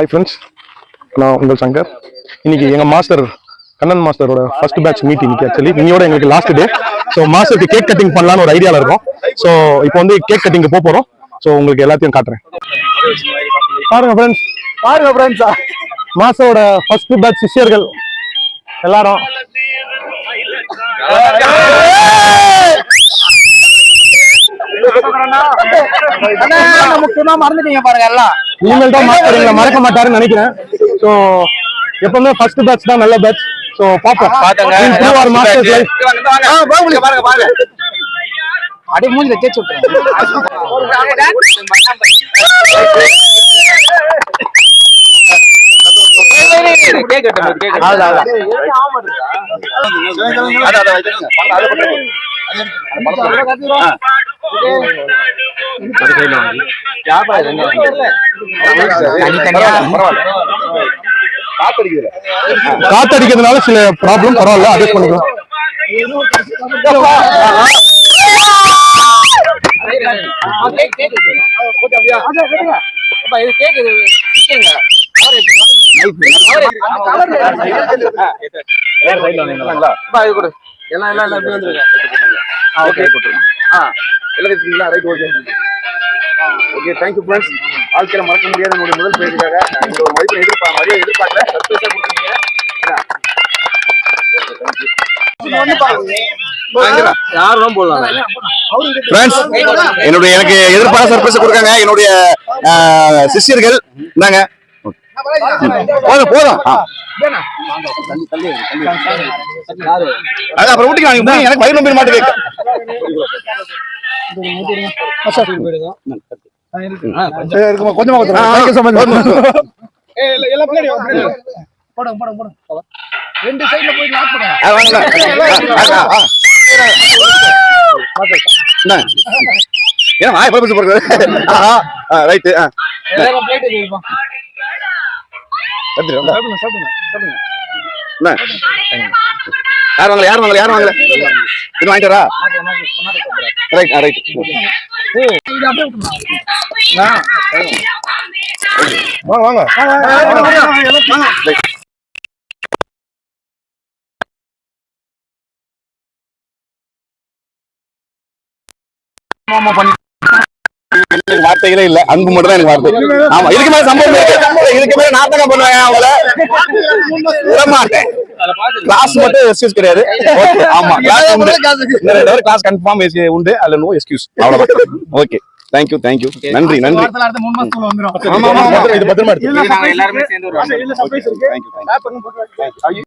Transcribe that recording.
Hi friends நான் உங்கள் சங்கர் இன்னைக்கு எங்க மாஸ்டர் கண்ணன் மாஸ்டரோட ஃபர்ஸ்ட் பேட்ச் மீட் இன்னைக்கு ஆக்சுவலி இன்னையோட எங்களுக்கு லாஸ்ட் டே ஸோ மாஸ்டருக்கு கேக் கட்டிங் பண்ணலாம்னு ஒரு ஐடியால இருக்கோம் ஸோ இப்போ வந்து கேக் கட்டிங் போக போறோம் ஸோ உங்களுக்கு எல்லாத்தையும் காட்டுறேன் பாருங்க ஃப்ரெண்ட்ஸ் பாருங்க ஃப்ரெண்ட்ஸா மாஸ்டரோட ஃபர்ஸ்ட் பேட்ச் சிஷ்யர்கள் எல்லாரும் முக்கியமா மறந்துட்டீங்க பாருங்க எல்லாம் இனிமேல் தான் மாஸ்டர் எங்களை மறக்க மாட்டாருன்னு நினைக்கிறேன். ஸோ எப்பவுமே ஃபர்ஸ்ட் பேட்ச் தான் நல்ல பேட்ச் ஸோ பார்ப்போம். அப்படியே மூஞ்சில தேய்ச்சி காத்தடிக்கிறதுனால சில ப்ராப்ளம் பரவாயில்ல அட்ஜஸ்ட் பண்ணிக்கலாம் எல்லாம் எல்லாம் எல்லாம் வந்துருங்க ஓகே ஆ எல்லாம் right okay okay thank you friends வாழ்க்கையில மறக்க முடியாத என்னுடைய முதல் பேருக்காக இந்த ஒரு மதிப்பை எதிர்ப்பா மரியாதை எதிர்பார்க்கல சர்ப்ரைஸா ஃப்ரெண்ட்ஸ் என்னுடைய எனக்கு எதிர்பார்த்த சர்ப்ரைஸ் கொடுக்காங்க. என்னுடைய சிஷ்யர்கள். இந்தாங்க. போதும் போதும். அப்புறம் போய் எனக்கு வயிறு நம்பி மாட்டு கேட்க இருக்குமா? கொஞ்சமா கொஞ்சம் ரெண்டு சைடுல போய் லாக் பண்ணுங்க ஏன் வாய் பரப்பிச்சு போறது ரைட்டு எல்லாரும் பிளேட் இருக்கும் யார் வாங்கல? யார் வாங்கல? யார் வாங்கல? இது வாங்கிட்டாரா ரைட் ரைட் வாங்க வாங்க வார்த்தைகளே இல்ல. அன்பு மட்டும் தான் எனக்கு வார்த்தை. ஆமா இதுக்கு மேல சம்பவம் இருக்கு. இதுக்கு மேல நாத்தகம் பண்ணுவேன் அவங்கள. விட மாட்டேன் கிளாஸ் மட்டும் எக்ஸ்கியூஸ் கிடையாது. ஆமா கிளாஸ் உண்டு. இந்த ரெண்டு கிளாஸ் கன்ஃபார்ம் உண்டு. அதுல நோ எக்ஸ்கியூஸ் அவ்வளவுதான். Okay thank you thank you நன்றி நன்றி. ஆமா ஆமா இது பத்திரமா எடுத்து எல்லாருமே சேர்ந்து வருவோம். தேங்க்யூ